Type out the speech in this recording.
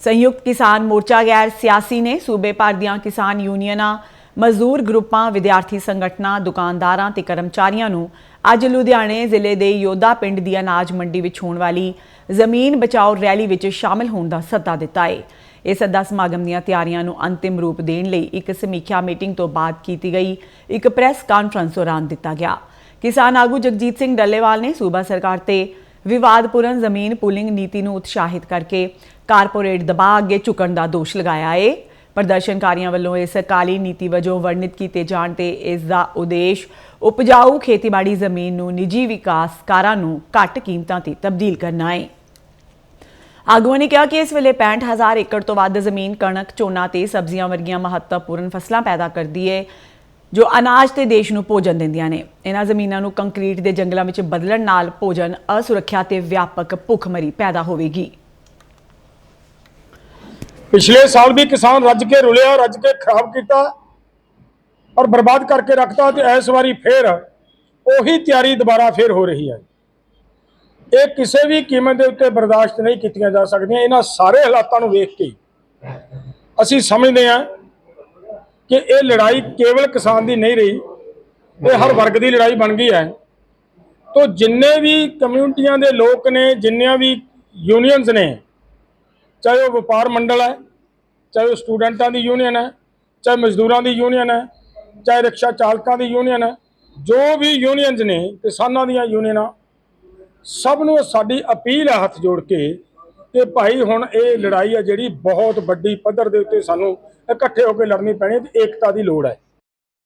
ਸੰਯੁਕਤ ਕਿਸਾਨ ਮੋਰਚਾ ਗੈਰ ਸਿਆਸੀ ਨੇ ਸੂਬੇ ਭਰ ਦੀਆਂ ਕਿਸਾਨ ਯੂਨੀਅਨਾਂ, ਮਜ਼ਦੂਰ ਗਰੁੱਪਾਂ, ਵਿਦਿਆਰਥੀ ਸੰਗਠਨਾਂ, ਦੁਕਾਨਦਾਰਾਂ ਤੇ ਕਰਮਚਾਰੀਆਂ ਨੂੰ ਅੱਜ ਲੁਧਿਆਣੇ ਜ਼ਿਲ੍ਹੇ ਦੇ ਯੋਧਾ ਪਿੰਡ ਦੀ ਅਨਾਜ ਮੰਡੀ ਵਿੱਚ ਹੋਣ ਵਾਲੀ ਜ਼ਮੀਨ ਬਚਾਓ ਰੈਲੀ ਵਿੱਚ ਸ਼ਾਮਲ ਹੋਣ ਦਾ ਸੱਦਾ ਦਿੱਤਾ ਹੈ ਇਹ ਸੱਦਾ ਸਮਾਗਮ ਦੀਆਂ ਤਿਆਰੀਆਂ ਨੂੰ ਅੰਤਿਮ ਰੂਪ ਦੇਣ ਲਈ ਇੱਕ ਸਮੀਖਿਆ ਮੀਟਿੰਗ ਤੋਂ ਬਾਅਦ ਕੀਤੀ ਗਈ, ਇੱਕ ਪ੍ਰੈਸ ਕਾਨਫਰੰਸ ਦੌਰਾਨ ਦਿੱਤਾ ਗਿਆ। ਕਿਸਾਨ ਆਗੂ ਜਗਜੀਤ ਸਿੰਘ ਡੱਲੇਵਾਲ ਨੇ ਸੂਬਾ ਸਰਕਾਰ ਤੇ ਵਿਵਾਦਪੂਰਨ ਜ਼ਮੀਨ ਪੂਲਿੰਗ ਨੀਤੀ ਨੂੰ ਉਤਸ਼ਾਹਿਤ ਕਰਕੇ ਕਾਰਪੋਰੇਟ ਦਬਾਅ ਅੱਗੇ ਝੁਕਣ ਦਾ ਦੋਸ਼ ਲਗਾਇਆ ਹੈ ਪ੍ਰਦਰਸ਼ਨਕਾਰੀਆਂ ਵੱਲੋਂ ਇਸ ਕਾਲੀ ਨੀਤੀ ਵਜੋਂ ਵਰਣਿਤ ਕੀਤੇ ਜਾਣ ਤੇ ਇਸ ਦਾ ਉਦੇਸ਼ ਉਪਜਾਊ ਖੇਤੀਬਾੜੀ ਜ਼ਮੀਨ ਨੂੰ ਨਿੱਜੀ ਵਿਕਾਸਕਾਰਾਂ ਨੂੰ ਘੱਟ ਕੀਮਤਾਂ ਤੇ ਤਬਦੀਲ ਕਰਨਾ ਹੈ ਆਗੂਆਂ ਨੇ ਕਿਹਾ ਕਿ ਇਸ ਵੇਲੇ 65000 ਏਕੜ ਤੋਂ ਵੱਧ ਜ਼ਮੀਨ ਕਣਕ, ਝੋਨਾ ਤੇ ਸਬਜ਼ੀਆਂ ਵਰਗੀਆਂ ਮਹੱਤਵਪੂਰਨ ਫਸਲਾਂ ਪੈਦਾ ਕਰਦੀ ਹੈ ਜੋ ਅਨਾਜ ਤੇ ਦੇਸ਼ ਨੂੰ ਭੋਜਨ ਦਿੰਦੀਆਂ ਨੇ। ਇਹਨਾਂ ਜ਼ਮੀਨਾਂ ਨੂੰ ਕੰਕਰੀਟ ਦੇ ਜੰਗਲਾਂ ਵਿੱਚ ਬਦਲਣ ਨਾਲ ਭੋਜਨ ਅਸੁਰੱਖਿਆ ਤੇ ਵਿਆਪਕ ਭੁੱਖਮਰੀ ਪੈਦਾ ਹੋਵੇਗੀ। ਪਿਛਲੇ ਸਾਲ ਵੀ ਕਿਸਾਨ ਰੱਜ ਕੇ ਰੁਲਿਆ, ਰੱਜ ਕੇ ਖਰਾਬ ਕੀਤਾ ਔਰ ਬਰਬਾਦ ਕਰਕੇ ਰੱਖਤਾ ਤੇ ਇਸ ਵਾਰੀ ਫੇਰ ਉਹੀ ਤਿਆਰੀ ਦੁਬਾਰਾ ਫੇਰ ਹੋ ਰਹੀ ਹੈ। ਇਹ ਕਿਸੇ ਵੀ ਕੀਮਤ ਦੇ ਉੱਤੇ ਬਰਦਾਸ਼ਤ ਨਹੀਂ ਕੀਤੀਆਂ ਜਾ ਸਕਦੀਆਂ। ਇਹਨਾਂ ਸਾਰੇ ਹਾਲਾਤਾਂ ਨੂੰ ਵੇਖ ਕੇ ਅਸੀਂ ਸਮਝਦੇ ਹਾਂ ਕਿ ਇਹ ਲੜਾਈ ਕੇਵਲ ਕਿਸਾਨ ਦੀ ਨਹੀਂ ਰਹੀ ਇਹ ਹਰ ਵਰਗ ਦੀ ਲੜਾਈ ਬਣ ਗਈ ਹੈ। ਤੋਂ ਜਿੰਨੇ ਵੀ ਕਮਿਊਨਿਟੀਆਂ ਦੇ ਲੋਕ ਨੇ ਜਿੰਨੀਆਂ ਵੀ ਯੂਨੀਅਨਸ ਨੇ ਚਾਹੇ ਉਹ ਵਪਾਰ ਮੰਡਲ ਹੈ ਚਾਹੇ ਉਹ ਸਟੂਡੈਂਟਾਂ ਦੀ ਯੂਨੀਅਨ ਹੈ ਚਾਹੇ ਮਜ਼ਦੂਰਾਂ ਦੀ ਯੂਨੀਅਨ ਹੈ ਚਾਹੇ ਰਿਕਸ਼ਾ ਚਾਲਕਾਂ ਦੀ ਯੂਨੀਅਨ ਹੈ ਜੋ ਵੀ ਯੂਨੀਅਨਸ ਨੇ ਕਿਸਾਨਾਂ ਦੀਆਂ ਯੂਨੀਅਨਾਂ ਸਭ ਨੂੰ ਸਾਡੀ ਅਪੀਲ ਹੈ ਹੱਥ ਜੋੜ ਕੇ ਕਿ ਭਾਈ ਹੁਣ ਇਹ ਲੜਾਈ ਹੈ ਜਿਹੜੀ ਬਹੁਤ ਵੱਡੀ ਪੱਧਰ ਦੇ ਉੱਤੇ ਸਾਨੂੰ ਇਕੱਠੇ ਹੋ ਕੇ ਲੜਨੀ ਪੈਣੀ ਤੇ ਏਕਤਾ ਦੀ ਲੋੜ ਹੈ।